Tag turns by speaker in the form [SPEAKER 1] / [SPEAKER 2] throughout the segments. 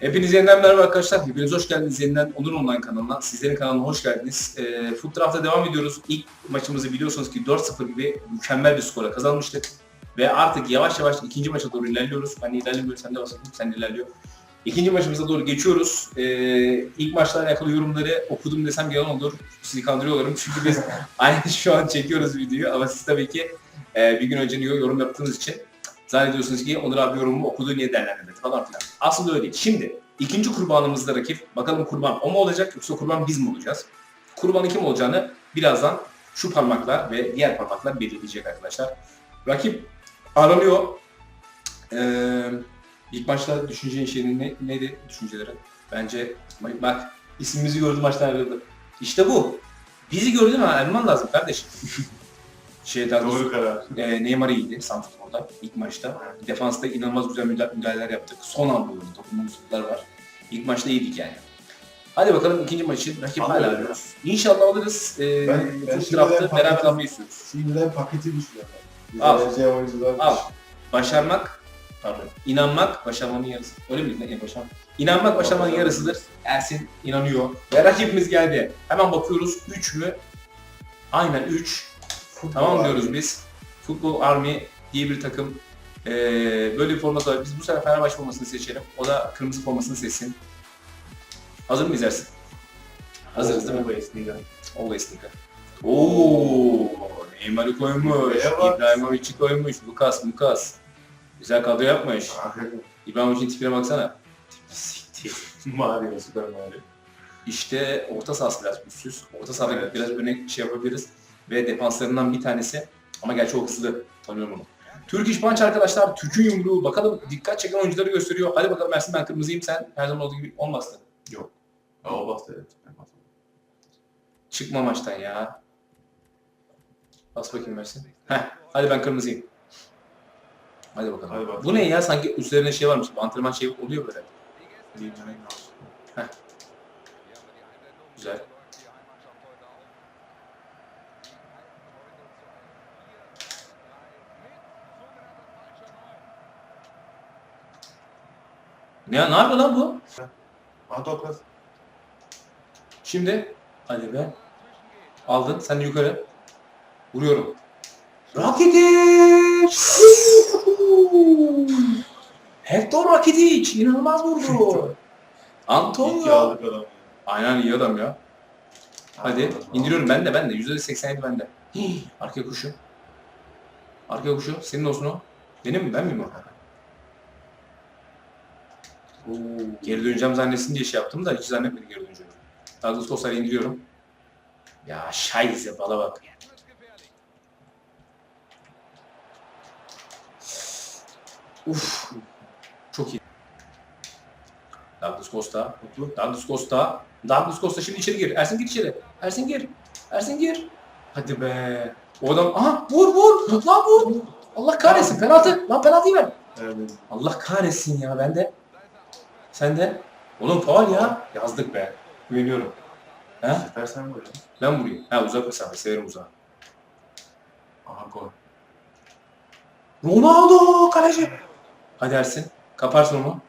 [SPEAKER 1] Hepinize yeniden merhaba arkadaşlar. Hepiniz hoş geldiniz yeniden Onur Online kanalına. Sizlerin kanalına hoş geldiniz. E, Foot Draft'a devam ediyoruz. İlk maçımızı biliyorsunuz ki 4-0 gibi mükemmel bir skora kazanmıştık. Ve artık yavaş yavaş ikinci maça doğru ilerliyoruz. Ben ilerlemiyorum, sen de bahsedeyim, sen ilerliyor. İkinci maçımıza doğru geçiyoruz. E, ilk maçla alakalı yorumları okudum desem yalan olur. Sizi kandırıyor olurum. Çünkü biz aynı şu an çekiyoruz videoyu ama siz tabii ki e, bir gün önce yorum yaptığınız için Zannediyorsunuz ki Onur abi yorumumu okudu niye değerlendirmedi falan filan. Aslında öyle değil. Şimdi ikinci kurbanımızda rakip. Bakalım kurban o mu olacak yoksa kurban biz mi olacağız? Kurbanın kim olacağını birazdan şu parmaklar ve diğer parmaklar belirleyecek arkadaşlar. Rakip aranıyor. Ee, ilk maçta düşüneceğin şey ne, neydi düşüncelerin? Bence bak ismimizi gördü maçtan. İşte bu. Bizi gördün ha Erman lazım kardeşim. şey doğrusu-
[SPEAKER 2] Doğru karar.
[SPEAKER 1] e, Neymar iyiydi Santrfor'da ilk maçta. Defansta inanılmaz güzel müda- müdahaleler yaptık. Son anda oynadı. Dokunmuşluklar var. İlk maçta iyiydik yani. Hadi bakalım ikinci maçı rakip hala arıyoruz. İnşallah alırız. E,
[SPEAKER 2] Ben- ben şimdiden
[SPEAKER 1] Draft'ı
[SPEAKER 2] paketi-
[SPEAKER 1] beraber almayı istiyoruz.
[SPEAKER 2] Şimdiden paketi düşünüyorum.
[SPEAKER 1] Al. Al. Başarmak, pardon, inanmak başarmanın yarısı. Öyle mi? Ne başarmak? İnanmak başarmanın yarısıdır. Ersin inanıyor. Ve rakibimiz geldi. Hemen bakıyoruz. 3 mü? Aynen 3. Tamam diyoruz biz. Futbol Army diye bir takım. Ee, böyle bir format var. Biz bu sefer Fenerbahçe formasını seçelim. O da kırmızı formasını seçsin. Hazır mıyız Ersin? Hazırız değil mi?
[SPEAKER 2] Always nigga.
[SPEAKER 1] Always nigga. Oo, Neymar'ı koymuş? İbrahimovic'i koymuş, Lukas, Lukas. Güzel kadro yapmış. İbrahimovic'in tipine baksana.
[SPEAKER 2] Mario, Super Mario.
[SPEAKER 1] İşte orta sahası biraz güçsüz. Orta sahada
[SPEAKER 2] Evet.
[SPEAKER 1] biraz öne şey yapabiliriz. Ve defanslarından bir tanesi. Ama gerçi o hızlı. Tanıyorum onu. Türk İş Punch arkadaşlar. Türk'ün yumruğu. Bakalım dikkat çeken oyuncuları gösteriyor. Hadi bakalım Ersin ben kırmızıyım. Sen her zaman olduğu gibi olmazsın.
[SPEAKER 2] Ha, O bastı evet.
[SPEAKER 1] Çıkma maçtan ya. Bas bakayım Ersin. Heh. Hadi ben kırmızıyım. Hadi bakalım.
[SPEAKER 2] Hadi bakalım.
[SPEAKER 1] Bu ne ya? Sanki üstlerine şey varmış. Antrenman şey oluyor böyle.
[SPEAKER 2] Lazım.
[SPEAKER 1] Güzel. Ne, ne yapıyor lan bu?
[SPEAKER 2] Ha Toklas.
[SPEAKER 1] Şimdi hadi be. Aldın. Sen de yukarı. Vuruyorum. Rakitic! Hector Rakitic! inanılmaz vurdu. Antonio. Aynen iyi adam ya. Hadi indiriyorum ben de ben de. %87 bende. Hii, Arka kuşu. Arka kuşu. Senin olsun o. Benim mi? Ben miyim o? Geri döneceğim zannetsin diye şey yaptım da hiç zannetmedi geri döneceğimi. Douglas Costa'yı indiriyorum. Ya şayze bala bak. Uf. Çok iyi. Douglas Costa.
[SPEAKER 2] Mutlu.
[SPEAKER 1] Douglas Costa. Douglas Costa şimdi içeri gir. Ersin gir içeri. Ersin gir. Ersin gir. Hadi be. O adam aha vur vur. Lan vur. Allah kahretsin penaltı. Lan penaltıyı ver.
[SPEAKER 2] Evet.
[SPEAKER 1] Allah kahretsin ya ben de. Sen de. Oğlum faul ya. Yazdık be. Güveniyorum. He?
[SPEAKER 2] Versen mi hocam?
[SPEAKER 1] Ben vurayım. Ha uzak mesafe. Severim uzağı.
[SPEAKER 2] Aha gol.
[SPEAKER 1] Ronaldo kaleci. Hadi Ersin. Kaparsın onu.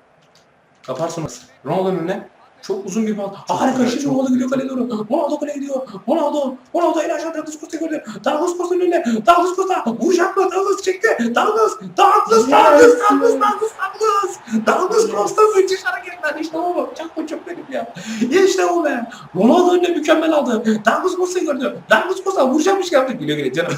[SPEAKER 1] Kaparsın onu. Ronaldo'nun önüne. Çok uzun bir bal. Harika şimdi Ronaldo gidiyor kaleye doğru. Ronaldo kaleye gidiyor. Ronaldo. Ronaldo en aşağı Douglas Costa gördü. Douglas Costa'nın önüne. Douglas Costa. Vuracak mı? Douglas çekti. Douglas. Douglas. Douglas. Douglas. Douglas. Douglas. Douglas Costa müthiş hareketler. İşte o bu. Çok bu çok benim ya. İşte o be. Ronaldo önüne mükemmel aldı. Douglas Costa'yı gördü. Douglas Costa vuracakmış yaptı. Güle güle canım.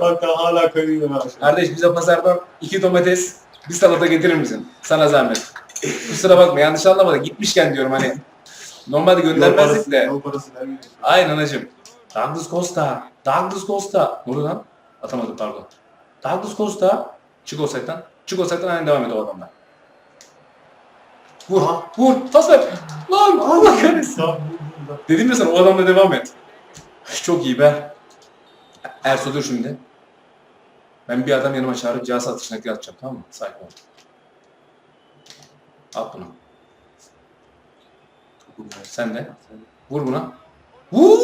[SPEAKER 2] Bak daha hala kayıyor.
[SPEAKER 1] Kardeş bize pazardan iki domates, bir salata getirir misin? Sana zahmet. Kusura bakma yanlış anlama da gitmişken diyorum hani. Normalde göndermezdik de.
[SPEAKER 2] yol parası vermiyor.
[SPEAKER 1] Aynen anacım. Douglas Costa. Douglas Costa. Lan? Atamadım pardon. Douglas Costa. Çık o setten. Çık o setten aynen devam et o adamla. Vur.
[SPEAKER 2] Aha.
[SPEAKER 1] Vur. Pas ver. Lan Allah kahretsin. Dedim ya sana o adamla devam et. Çok iyi be. Erso dur şimdi. Ben bir adam yanıma çağırıp cihaz atışına gir atacağım tamam mı? Sakin ol. At bunu. Sen de. Vur buna. Uf!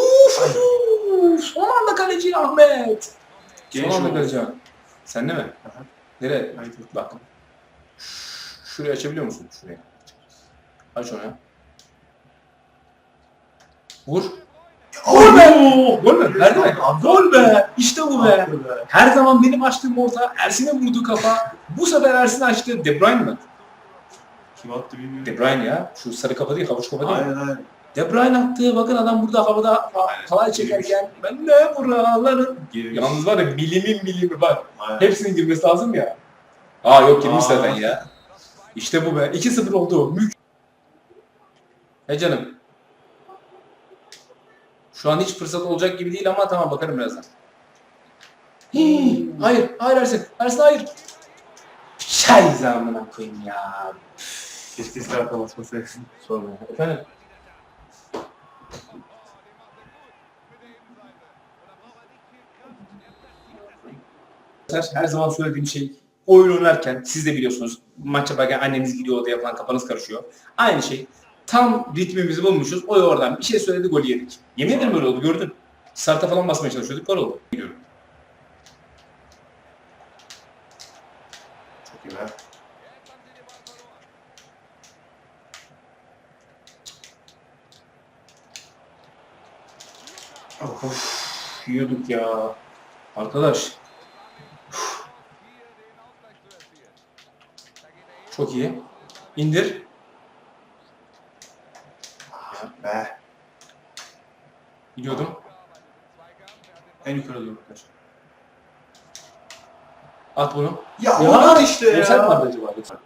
[SPEAKER 1] Son anda kaleci Ahmet.
[SPEAKER 2] Genç
[SPEAKER 1] Son anda kaleci Ahmet. Sen de mi?
[SPEAKER 2] Aha.
[SPEAKER 1] Nereye?
[SPEAKER 2] Haydi.
[SPEAKER 1] Bak. Şurayı açabiliyor musun? Şurayı. Aç onu ya. Vur. Gol mü? Verdi mi? Gol be! İşte bu be! Her zaman benim açtığım orta Ersin'e vurdu kafa. Bu sefer Ersin açtı. De Bruyne mi?
[SPEAKER 2] Kim attı bilmiyorum.
[SPEAKER 1] De Bruyne ya. Şu sarı kafa değil, havuç kafa değil?
[SPEAKER 2] Aynen aynen.
[SPEAKER 1] De Bruyne attı. Bakın adam burada havada halay çekerken ben ne buraların.
[SPEAKER 2] Girmiş.
[SPEAKER 1] Yalnız var ya milimin milimi bak.
[SPEAKER 2] Aynen.
[SPEAKER 1] Hepsinin girmesi lazım ya. Aa yok girmiş
[SPEAKER 2] Aa.
[SPEAKER 1] zaten ya. İşte bu be. 2-0 oldu. Mük. He canım. Şu an hiç fırsat olacak gibi değil ama tamam bakarım birazdan. Hii, hayır, hayır Ersin. Ersin hayır. Şay zamına koyayım ya.
[SPEAKER 2] Keşke silah kapatmasaydı.
[SPEAKER 1] Sorma. Efendim? Her zaman söylediğim şey oyun oynarken siz de biliyorsunuz maç yaparken anneniz gidiyor odaya falan kafanız karışıyor. Aynı şey. Tam ritmimizi bulmuşuz. O oradan bir şey söyledi gol yedik. Yemin ederim öyle oldu gördün. Starta falan basmaya çalışıyorduk gol oldu. Biliyorum.
[SPEAKER 2] Çok iyi be.
[SPEAKER 1] Of, yiyorduk ya. Arkadaş. Uf. Çok iyi. İndir.
[SPEAKER 2] Be.
[SPEAKER 1] Gidiyordum.
[SPEAKER 2] En yukarı doğru kaç.
[SPEAKER 1] At bunu.
[SPEAKER 2] Ya,
[SPEAKER 1] Ya,
[SPEAKER 2] onlar işte ya.
[SPEAKER 1] Mi vardı acaba? Lütfen.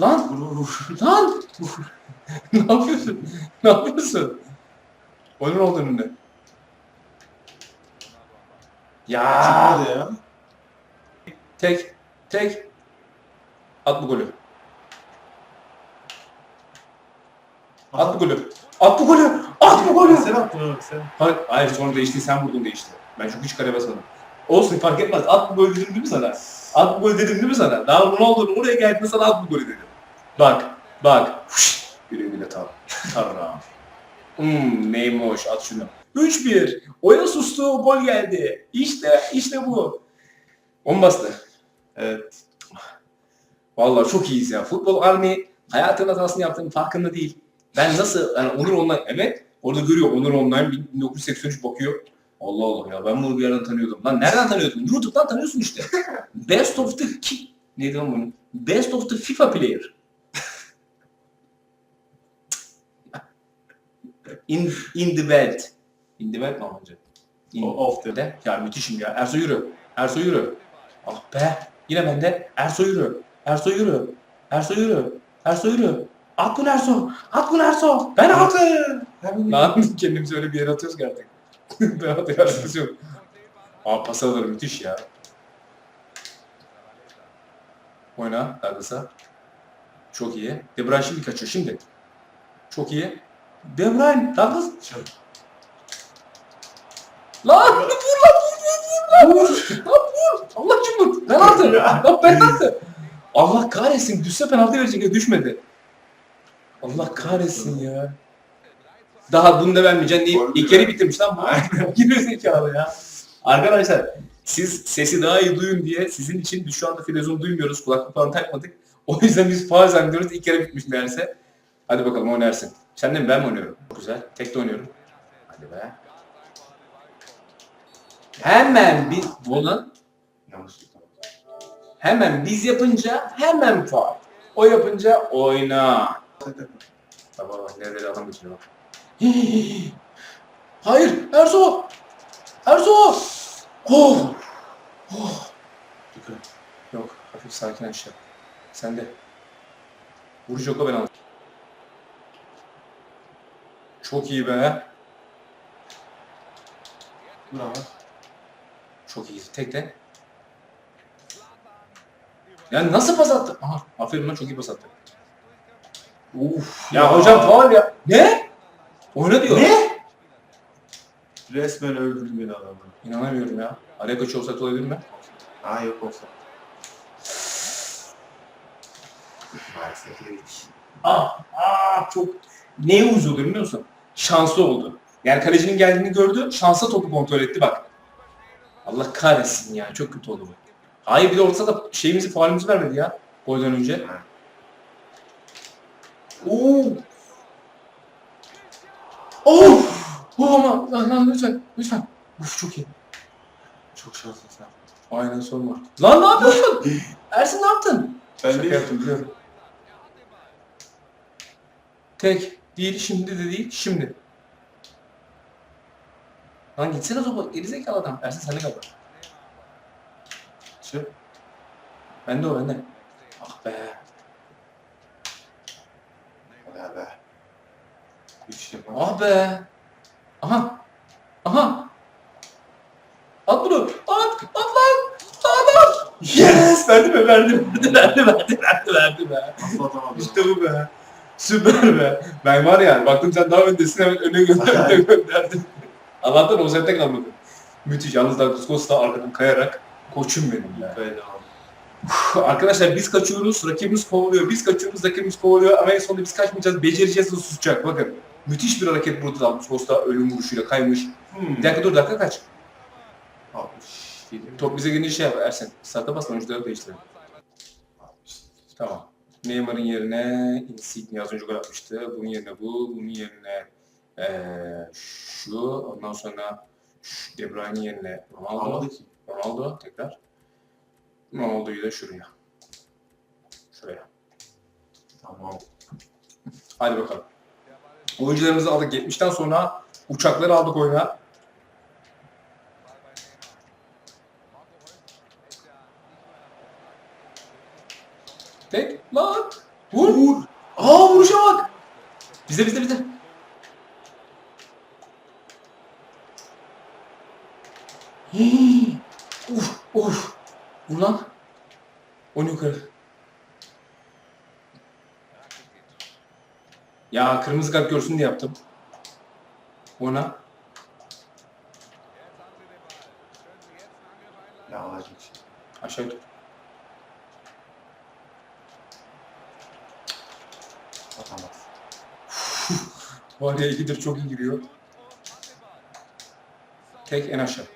[SPEAKER 1] Lan! Lan! ne yapıyorsun? Ne yapıyorsun? Oyun oldu önünde. Ya!
[SPEAKER 2] Ya.
[SPEAKER 1] Tek, tek. At bu golü. At bu golü. At bu golü. At bu golü.
[SPEAKER 2] Sen attın abi sen.
[SPEAKER 1] Hayır, hayır sonra değişti. Sen vurdun değişti. Ben çünkü hiç kare basmadım. Olsun fark etmez. At bu golü dedim değil mi sana? At bu golü dedim değil mi sana? Daha Ronaldo'nun oraya geldiğinde sana at bu golü dedim. Bak, bak. Huş, Güle güle tam. Tarra. Hmm, neymiş at şunu. 3-1. Oyun sustu, gol geldi. İşte, işte bu. On bastı.
[SPEAKER 2] Evet.
[SPEAKER 1] Vallahi çok iyiyiz ya. Futbol Army hayatın hatasını yaptığının farkında değil. Ben nasıl, yani Onur Online, evet orada görüyor Onur Online 1983 bakıyor. Allah Allah ya ben bunu bir yerden tanıyordum. Lan nereden tanıyordun? YouTube'dan tanıyorsun işte. Best of the ki neydi lan bunun? Best of the FIFA player. In, in the world. In the world mı Almanca? In,
[SPEAKER 2] O- Off the.
[SPEAKER 1] de. Ya müthişim ya. Ersoy yürü. Ersoy yürü. Ah be. Yine bende. Ersoy yürü. Ersoy yürü. Ersoy yürü. Ersoy yürü. At bunu Erso. At bunu Erso. Ben attım. Lan kendimizi öyle bir yere atıyoruz ki artık. ben atıyoruz yok. Aa pas alır müthiş ya. Oyna Douglas'a. Çok iyi. De Bruyne şimdi kaçıyor şimdi. Çok iyi. De Bruyne. Douglas. Lan vur lan vur vur vur lan. Vur. Lan vur. Allah için vur. Penaltı. Lan penaltı. Allah kahretsin. Düşse penaltı verecek ya düşmedi. Allah kahretsin ya. Daha bunu da vermeyeceksin deyip ilk kere bitirmiş lan bu. Giriyor zekalı ya. Arkadaşlar siz sesi daha iyi duyun diye sizin için biz şu anda filozonu duymuyoruz. Kulaklık falan takmadık. O yüzden biz faal zannediyoruz. İlk kere bitmiş meğerse. Hadi bakalım oynarsın. Sen de mi ben mi oynuyorum? Çok güzel. Tek de oynuyorum. Hadi be. Hemen biz bunu
[SPEAKER 2] Yanlış tuttum.
[SPEAKER 1] Hemen biz yapınca hemen faal. O yapınca oyna. Tamam bak nerede adam geçiyor. Hayır Erso! Erso! Oh! Oh! Yok hafif sakin aşağı. Sen de. Vuracak o ben aldım. Çok iyi be.
[SPEAKER 2] Bravo.
[SPEAKER 1] Çok iyi. Tek de. Ya nasıl pas attı? Aha, aferin lan çok iyi pas attı.
[SPEAKER 2] Uf.
[SPEAKER 1] Ya, hocam faul ya. Ne? Oyna diyor.
[SPEAKER 2] Ne? Resmen öldürdü beni adamı.
[SPEAKER 1] İnanamıyorum ya. Araya kaçıyor olsak olabilir mi?
[SPEAKER 2] Aa yok olsa. Maalesef yedik.
[SPEAKER 1] Ah, ah çok neye oluyor biliyor musun? Şanslı oldu. Yani kalecinin geldiğini gördü. Şansa topu kontrol etti bak. Allah kahretsin ya. Çok kötü oldu bu. Hayır bir de ortada şeyimizi faulümüzü vermedi ya. Golden önce. Oo. Of! Oh ama lan, lan lütfen lütfen. Uf çok iyi.
[SPEAKER 2] Çok şanslısın.
[SPEAKER 1] Aynen sorma. Lan ne yapıyorsun? Ersin ne yaptın?
[SPEAKER 2] Ben
[SPEAKER 1] Şaka yaptım biliyorum. Tek. Değil şimdi de değil şimdi. Lan gitsene topu. Gerizekalı adam. Ersin sen de kal. Şu. Bende o bende. Ah be.
[SPEAKER 2] Hadi be. Üç yapar.
[SPEAKER 1] Ah be. Aha. Aha. At bunu. At. At lan. At at. Yes. Verdi mi? Verdi. Verdi. Verdi. Verdi. Verdi. Verdi be.
[SPEAKER 2] Nasıl atamadım?
[SPEAKER 1] İşte bu be. Süper be. Ben var ya baktım sen daha öndesin hemen öne gönderdin. Allah'tan o sette kalmadı. Müthiş. Yalnız Douglas Costa arkadan kayarak koçum benim ya. Puh, Arkadaşlar biz kaçıyoruz, rakibimiz kovalıyor. Biz kaçıyoruz, rakibimiz kovalıyor. Ama en sonunda biz kaçmayacağız. Becereceğiz de susacak. Bakın. Müthiş bir hareket burada Douglas Costa ölüm vuruşuyla kaymış.
[SPEAKER 2] Hmm.
[SPEAKER 1] Bir dakika dur dakika kaç.
[SPEAKER 2] 67.
[SPEAKER 1] Top bize gelince şey yap Ersen. Starta basma oyuncuları değiştirelim. Tamam. Neymar'ın yerine Insigne az önce gol atmıştı. Bunun yerine bu, bunun yerine eee şu, ondan sonra şu De Bruyne'in yerine Ronaldo. Ronaldo tekrar. Ronaldo'yu da şuraya. Şuraya.
[SPEAKER 2] Tamam.
[SPEAKER 1] Hadi bakalım. Oyuncularımızı aldık. 70'ten sonra uçakları aldık oyuna. Tek lan. Vur. Vur. Aa vuruşa bak. Bizde bizde. Hii. uf uf. Vur lan. Onu yukarı. Ya kırmızı kart görsün diye yaptım. Ona.
[SPEAKER 2] Ya alacak şey.
[SPEAKER 1] Aşağı tut.
[SPEAKER 2] Atamaz.
[SPEAKER 1] Var ya ikidir çok iyi giriyor. Tek en aşağı.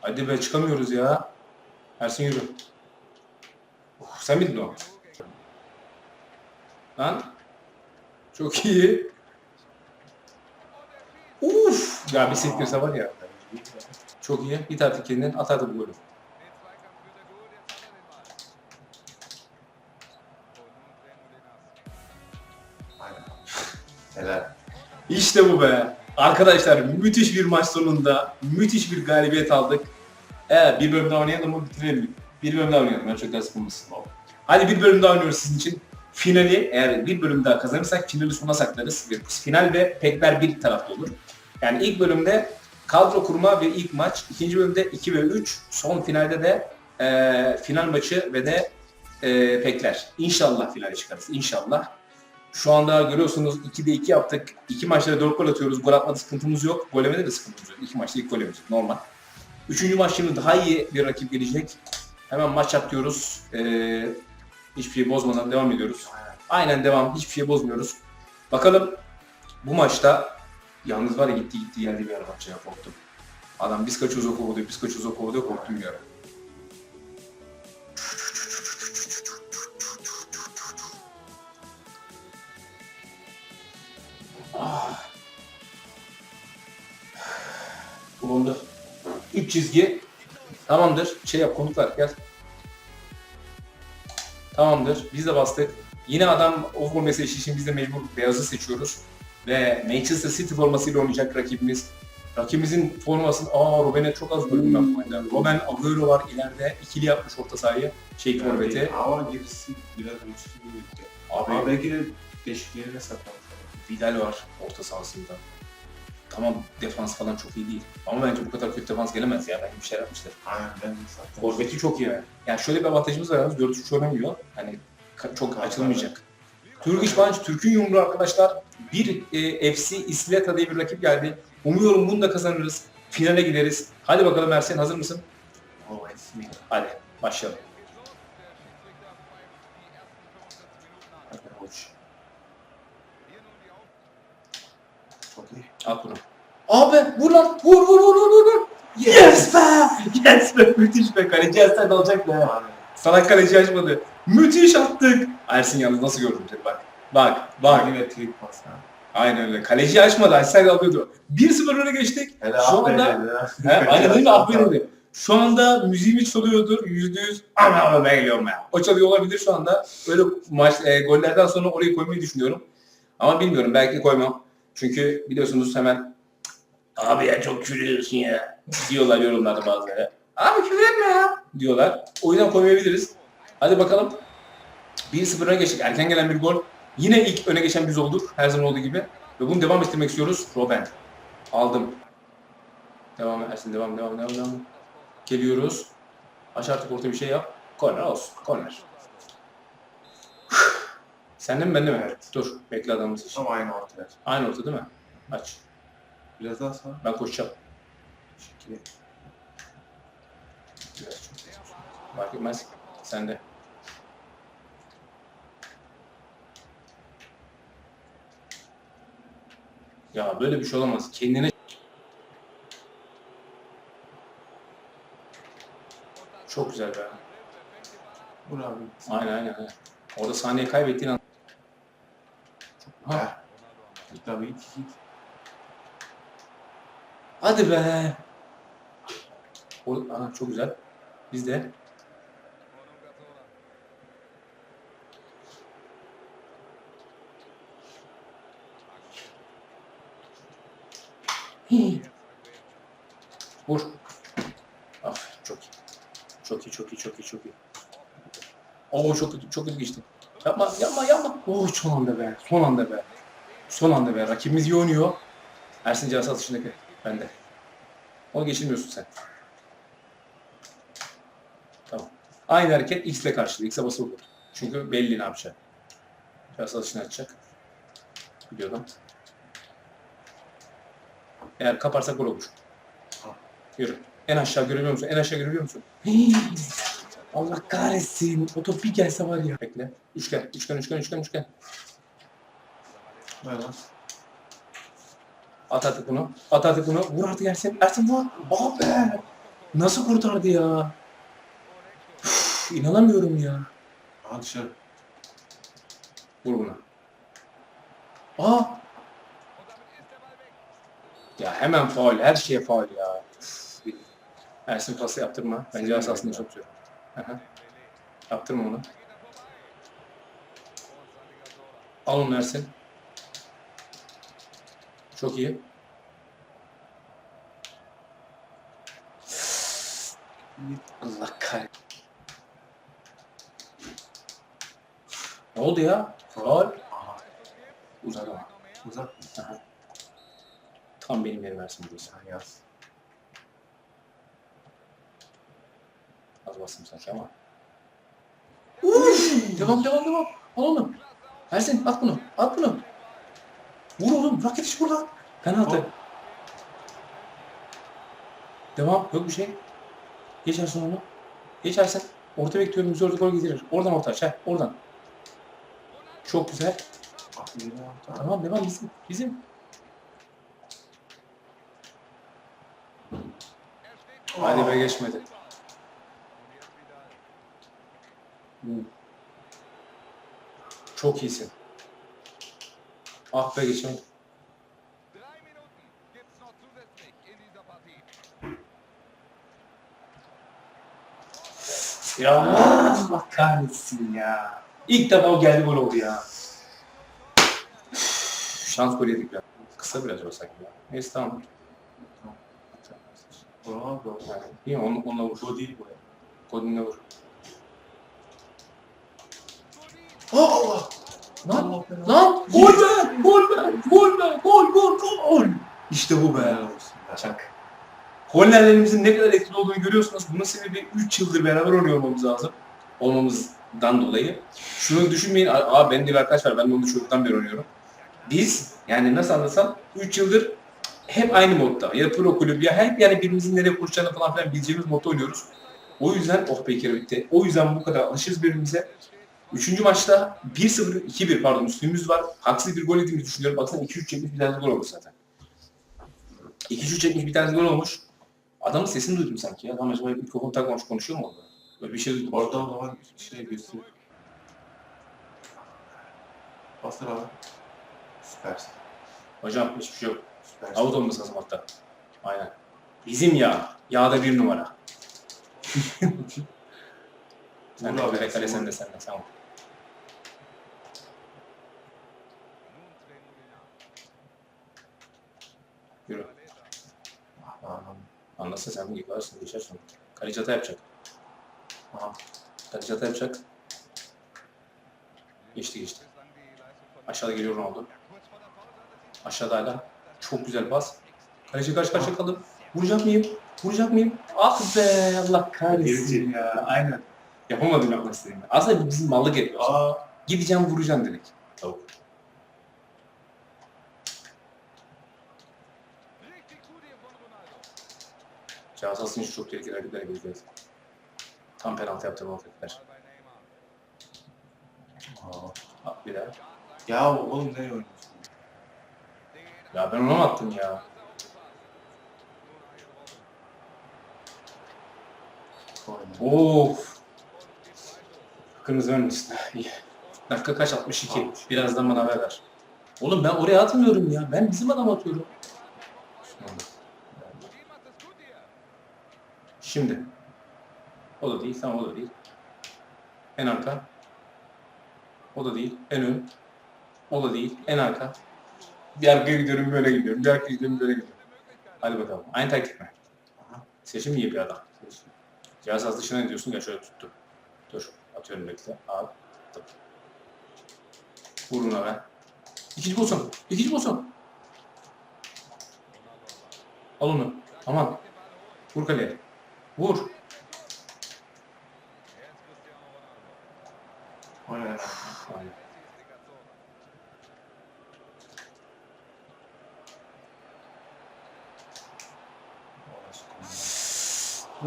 [SPEAKER 1] Hadi be çıkamıyoruz ya. Ersin yürü. Uf, sen miydin o? Lan. Çok iyi. Uf. Ya bir sektirse var ya. Çok iyi. Git artık kendinden at artık bu golü.
[SPEAKER 2] Helal.
[SPEAKER 1] İşte bu be. Arkadaşlar müthiş bir maç sonunda müthiş bir galibiyet aldık. Eğer bir bölüm daha oynayalım mı bitirelim. Bir bölüm daha oynayalım. Ben çok daha sıkılmışsın. Hadi bir bölüm daha oynuyoruz sizin için. Finali eğer bir bölüm daha kazanırsak finali sona saklarız. Final ve pekler bir tarafta olur. Yani ilk bölümde kadro kurma ve ilk maç. ikinci bölümde 2 ve 3. Son finalde de eee, final maçı ve de eee, pekler. İnşallah finale çıkarız. İnşallah. Şu anda görüyorsunuz 2'de 2 yaptık. 2 maçta 4 gol atıyoruz. Gol atmada sıkıntımız yok. Gol yemede de sıkıntımız yok. 2 maçta ilk gol yemiştik. Normal. Üçüncü maç şimdi daha iyi bir rakip gelecek. Hemen maç yap diyoruz. Ee, hiçbir şey bozmadan devam ediyoruz.
[SPEAKER 2] Aynen.
[SPEAKER 1] Devam. Hiçbir şey bozmuyoruz. Bakalım bu maçta yalnız var ya gitti gitti geldi bir maçya korktum. Adam biz kaçıyoruz o kovalıyor, biz kaçıyoruz o kovalıyor korktum bir ara. Bulundu. Üç çizgi. Tamamdır. Şey yap konuklar gel. Tamamdır. Biz de bastık. Yine adam o forması için biz de mecbur beyazı seçiyoruz. Ve Manchester City formasıyla oynayacak rakibimiz. Rakibimizin formasını, aa Robben'e çok az bölüm ben bu oyunda. Robben Agüero var ileride. ikili yapmış orta sahayı. Şey forveti.
[SPEAKER 2] Ama gerisi biraz güçlü gibi.
[SPEAKER 1] Abi
[SPEAKER 2] Ama belki de beşik yerine saklamış.
[SPEAKER 1] Vidal var orta sahasında. Tamam defans falan çok iyi değil. Ama bence bu kadar kötü defans gelemez ya. Bence bir şeyler yapmışlar.
[SPEAKER 2] Aynen ben saklamış.
[SPEAKER 1] Forveti çok iyi. yani. Şöyle bir avantajımız var yalnız 4-3 oynamıyor. Hani çok açılmayacak. Türk İş Bank, Türk'ün yumruğu arkadaşlar. Bir e, FC İsleta diye bir rakip geldi. Umuyorum bunu da kazanırız. Finale gideriz. Hadi bakalım Ersen hazır mısın? Hadi başlayalım.
[SPEAKER 2] Hadi iyi.
[SPEAKER 1] At bunu. Abi vur lan. Vur vur vur vur vur. vur. Yes be. Yes be. Müthiş be. Kaleci Ersen alacak be.
[SPEAKER 2] Abi.
[SPEAKER 1] Sana kaleci açmadı. Müthiş attık. Ersin yalnız nasıl gördün seni bak. Bak bak.
[SPEAKER 2] Milimetrelik pas ha.
[SPEAKER 1] Aynen öyle. Kaleci açmadı. Ersen alıyordu. 1-0 öne geçtik.
[SPEAKER 2] Hele
[SPEAKER 1] Şu anda. He, aynen değil mi? Aferin. Şu anda müziğimi çalıyordur. Yüzde yüz. Ama ama ben geliyorum ya. O çalıyor olabilir şu anda. Böyle maç e, gollerden sonra orayı koymayı düşünüyorum. Ama bilmiyorum. Belki koymam. Çünkü biliyorsunuz hemen abi ya çok küfür ya diyorlar yorumlarda bazıları. Abi küfür etme ya diyorlar. O yüzden koymayabiliriz. Hadi bakalım. 1-0 öne geçtik. Erken gelen bir gol. Yine ilk öne geçen biz olduk. Her zaman olduğu gibi. Ve bunu devam ettirmek istiyoruz. Robben. Aldım. Devam Ersin devam devam devam devam. Geliyoruz. Aç artık orta bir şey yap. Korner olsun. Korner. Sende mi bende mi?
[SPEAKER 2] Evet.
[SPEAKER 1] Dur. Bekle adamımız için.
[SPEAKER 2] Tam aynı ortaya.
[SPEAKER 1] Aynı orta değil mi? Aç.
[SPEAKER 2] Biraz daha sağ.
[SPEAKER 1] Ben koşacağım.
[SPEAKER 2] Şekil.
[SPEAKER 1] Biraz çok. Fark etmez. Sende. Ya böyle bir şey olamaz. Kendine çok güzel be.
[SPEAKER 2] Vur abi.
[SPEAKER 1] Aynen aynen. aynen. Orada saniye kaybettiğin an. Ha.
[SPEAKER 2] Ha. Git abi git.
[SPEAKER 1] Hadi be. O, aha, çok güzel. Biz de. Hii. Vur. Aferin çok iyi. Çok iyi, çok iyi, çok iyi, çok iyi. Oo çok çok kötü geçti. Yapma, yapma, yapma. Oo son anda be, son anda be. Son anda be. Rakibimiz iyi oynuyor. Ersin Cihaz atışındaki. Bende. Onu geçirmiyorsun sen. Tamam. Aynı hareket X ile karşılığı. X'e basılı vur. Çünkü belli ne yapacak. Cihaz atışını açacak. Biliyordum. Eğer kaparsak gol olur. Yürü. En aşağı görebiliyor musun? En aşağı görebiliyor musun? Hii. Allah kahretsin. O top bir gelse var ya. Bekle. Üçgen, üçgen, üçgen, üçgen, üçgen.
[SPEAKER 2] Lan.
[SPEAKER 1] At artık bunu. At artık bunu. Vur artık Ersin. Ersin vur. Oh be. Nasıl kurtardı ya? Üf, inanamıyorum ya.
[SPEAKER 2] Aha dışarı.
[SPEAKER 1] Vur buna. Aa. Ya hemen faul. Her şeye faul ya. Üf, Ersin pası yaptırma. Bence esasında çok. Aha. Yaptırma onu. Al onu Ersin. Çok iyi. Allah kahretsin. Ne oldu ya? Faul. Uzat ama.
[SPEAKER 2] Uzat.
[SPEAKER 1] Aha. Tam benim yerim versin burası.
[SPEAKER 2] Sen yaz.
[SPEAKER 1] Az bastım sanki ama. devam devam devam. Al onu. Ersin at bunu. At bunu. Vur oğlum. Raket iş burada. Penaltı. Devam. Yok bir şey. Geç Ersin onu. Geç Ersin. Orta bekliyorum. Orada gol getirir. Oradan orta aç. Oradan. Çok güzel. Tamam devam bizim. Bizim. Hadi be geçmedi. Çok iyisin.
[SPEAKER 3] İn dieser Partie.
[SPEAKER 1] Ya Allah kahretsin ya. İlk defa o geldi gol oldu ya. Şans gol yedik ya. Kısa biraz o sanki ya. Neyse tamam.
[SPEAKER 2] Bravo.
[SPEAKER 1] Yani, iyi onu, onunla vur.
[SPEAKER 2] Bu değil bu ya.
[SPEAKER 1] Godin'le vur.
[SPEAKER 2] Allah.
[SPEAKER 1] Lan! Lan! Gol be! Gol be! Gol be! Gol gol gol! İşte bu be. Çak. Kornerlerimizin ne kadar etkili olduğunu görüyorsunuz. Bunun sebebi 3 yıldır beraber oynuyor olmamız lazım. Olmamızdan dolayı. Şunu düşünmeyin. Aa benim de bir arkadaş var. Ben de onu çocuktan beri oynuyorum. Biz yani nasıl anlasam 3 yıldır hep aynı modda. Ya pro kulüp ya hep yani birbirimizin nereye koşacağını falan filan bileceğimiz modda oynuyoruz. O yüzden oh be kere bitti. O yüzden bu kadar alışırız birbirimize. Üçüncü maçta 1-0, 2-1 pardon üstünlüğümüz var. Haksız bir gol yediğimizi düşünüyorum. Baksana 2-3 yemiş bir tane gol oldu zaten. İki şut çekmiş bir tane gol olmuş. Adamın sesini duydum sanki ya. Adam acaba mikrofon takmamış konuşuyor mu orada? Böyle bir şey duydum.
[SPEAKER 2] Oradan da var şey gösteriyor. Bastır abi. Süpersin.
[SPEAKER 1] Hocam hiçbir şey yok.
[SPEAKER 2] Süpersin.
[SPEAKER 1] Out olması lazım hatta. Aynen. Bizim ya. Yağda bir numara. sen de kale,
[SPEAKER 2] sen
[SPEAKER 1] de sen de. Sen vur. Yürü.
[SPEAKER 2] Anam.
[SPEAKER 1] Anlasın sen bu yıkarsın, geçersin. Kaleci hata yapacak.
[SPEAKER 2] Aha.
[SPEAKER 1] Kaleci hata yapacak. Geçti geçti. Aşağıda geliyor Ronaldo. Aşağıda hala. Çok güzel pas. Kaleci karşı karşıya kaldı. Vuracak mıyım? Vuracak mıyım? Ah be Allah kahretsin ya. Aynen. Yapamadım yapmak istediğimi. Aslında bizim mallık yapıyoruz.
[SPEAKER 2] Aa.
[SPEAKER 1] Gideceğim vuracağım direkt. Tavuk. Cihazasın çok tehlikeli hareketler yapıyor. Tam penaltı yaptı bu hareketler.
[SPEAKER 2] Aa.
[SPEAKER 1] Bir daha.
[SPEAKER 2] Ya oğlum ne oynuyorsun?
[SPEAKER 1] Ya ben ona mı attım ya? Of. Kırmızı vermişsin. Dakika kaç? 62. Birazdan bana haber ver. Oğlum ben oraya atmıyorum ya. Ben bizim adam atıyorum. Şimdi. O da değil. Tamam o da değil. En arka. O da değil. En ön. O da değil. En arka. Bir arkaya gidiyorum böyle gidiyorum. Bir arkaya gidiyorum böyle gidiyorum. Hadi bakalım. Aynı taktik mi?
[SPEAKER 2] Aha.
[SPEAKER 1] Seçim iyi bir adam. Cihaz az dışına ne diyorsun? Ya şöyle tuttu. Dur. Atıyorum bekle. Al. Attım. Vur buna be. İkinci pozisyon. İkinci pozisyon. Al onu. Aman. Vur kaleye. Vur.
[SPEAKER 2] Oyna.
[SPEAKER 1] Aynen.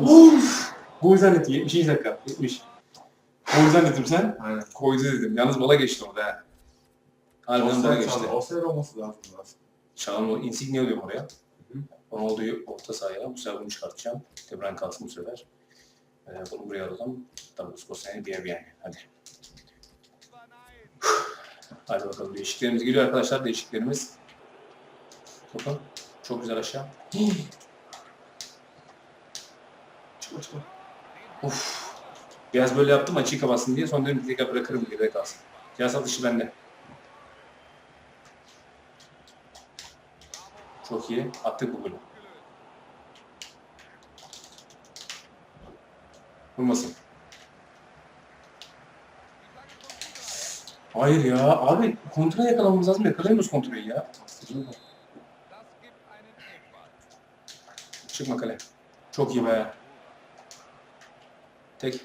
[SPEAKER 1] Uf! Gol zannettim. 70. dakika. 70. Gol zannettim sen.
[SPEAKER 2] Aynen.
[SPEAKER 1] Koydu dedim. Yalnız bola geçti orada ha. Harbiden
[SPEAKER 2] Offside
[SPEAKER 1] geçti.
[SPEAKER 2] Offside olması lazım aslında.
[SPEAKER 1] Çağın o insigne alıyorum oraya. Ronaldo'yu orta sahaya. Bu sefer bunu çıkartacağım. De Bruyne kalsın bu sefer. Ee, bunu buraya alalım. Double Scorsese bir yani. Hadi. Hadi bakalım değişikliklerimiz geliyor arkadaşlar. Değişikliklerimiz. Bakın. Çok güzel aşağı.
[SPEAKER 2] Çıkma çıkma.
[SPEAKER 1] Uf. Biraz böyle yaptım açık kapatsın diye. Sonra dedim ki tekrar bırakırım geride kalsın. Cihaz atışı bende. Çok iyi. Attık bu golü. Vurmasın. Hayır ya. Abi kontrol yakalamamız lazım. Yakalayamıyoruz kontrolü ya. Çıkma kale. Çok iyi be. Tek.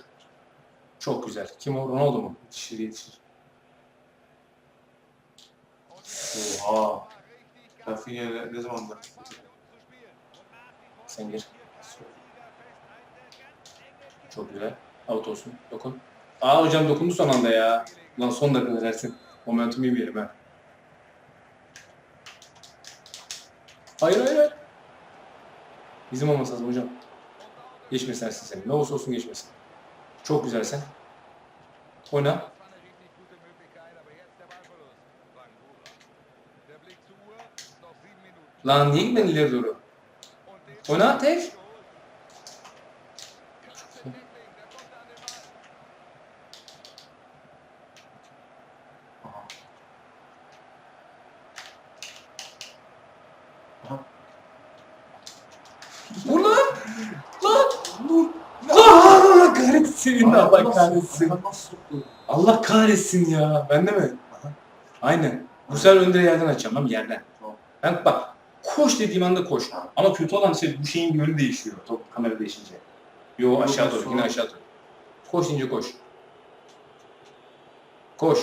[SPEAKER 1] Çok güzel. Kim o? Ronaldo mu? Yetişir yetişir.
[SPEAKER 2] Oha. Rafinha ne, ne zaman da?
[SPEAKER 1] Sen gir. Çok güzel. Out olsun. Dokun. Aa hocam dokundu son anda ya. Lan son dakika dersin. Momentum bir yerim ha. Hayır hayır hayır. Bizim olması lazım hocam. Geçmesin senin. Ne olursa olsun geçmesin. Çok güzelsin. Oyna. Lan niye gitmedin ileri doğru? Oyna.
[SPEAKER 2] Aha.
[SPEAKER 1] Vur lan! Lan! Vur! Allah kahretsin! Allah kahretsin! Allah kahretsin ya! Bende mi? Aynen. Bu sefer önde yerden açacağım lan yerden.
[SPEAKER 2] Tamam.
[SPEAKER 1] Ben bak koş dediğim anda koş. Ama kötü olan şey bu şeyin yönü değişiyor. Top kamera değişince. Yo aşağı doğru yine aşağı doğru. Koş deyince koş. Koş.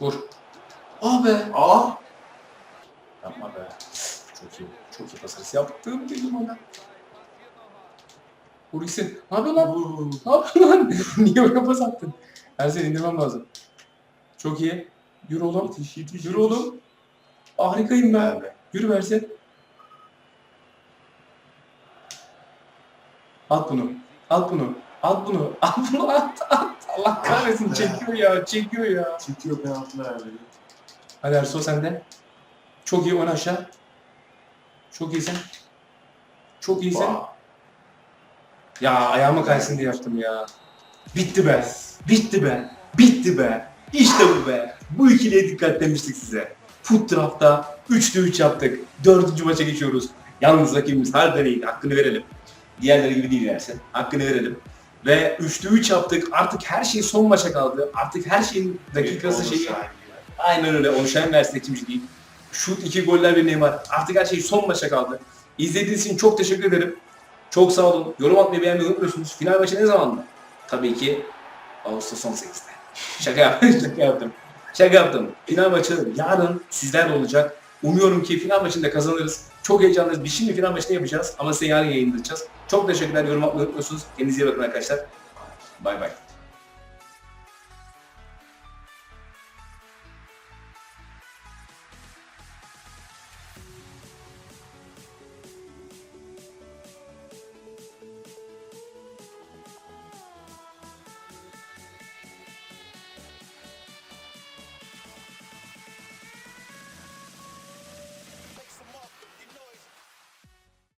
[SPEAKER 1] Vur. Ah be.
[SPEAKER 2] Aa!
[SPEAKER 1] Yapma be. Çok iyi. Çok iyi pasarız yaptım dedim ona. Vur gitsin. Ne yapıyorsun lan?
[SPEAKER 2] Uuu.
[SPEAKER 1] Ne yapıyorsun lan? Niye oraya pas attın? Her seni indirmem lazım. Çok iyi. Yürü oğlum.
[SPEAKER 2] Yetiş yetiş.
[SPEAKER 1] Yürü oğlum. Harikayım.
[SPEAKER 2] Be.
[SPEAKER 1] Yürü verse. At bunu. At bunu. At bunu. At bunu at at. Allah kahretsin çekiyor ya çekiyor ya.
[SPEAKER 2] Çekiyor penaltılar abi.
[SPEAKER 1] Hadi Erso sen de. Çok iyi ön aşağı. Çok iyisin. Çok iyisin. Ya ayağıma kaysın diye yaptım ya. Bitti be. Bitti be. Bitti be. İşte bu be. Bu ikiliye dikkat demiştik size. Foot draft'ta 3'te 3 yaptık. 4. maça geçiyoruz. Yalnız rakibimiz harbiden iyiydi. Hakkını verelim. Diğerleri gibi değil dersin. Hakkını verelim. Ve 3'te 3 yaptık. Artık her şey son maça kaldı. Artık her şeyin dakikası şeyi. Aynen öyle. Onşen versin ikinci değil. Şut iki goller bir Neymar. Artık her şey son maça kaldı. İzlediğiniz için çok teşekkür ederim. Çok sağ olun. Yorum atmayı beğenmeyi unutmuyorsunuz. Final maçı ne zamandı? Tabii ki Ağustos 18'de. Şaka yaptım. Şaka yaptım. Şaka yaptım. Final maçı yarın sizlerle olacak. Umuyorum ki final maçında kazanırız. Çok heyecanlıyız. Biz şimdi final maçını yapacağız ama size yarın yayınlayacağız. Çok teşekkürler. Yorum atmayı unutmuyorsunuz. Kendinize iyi bakın arkadaşlar. Bay bay.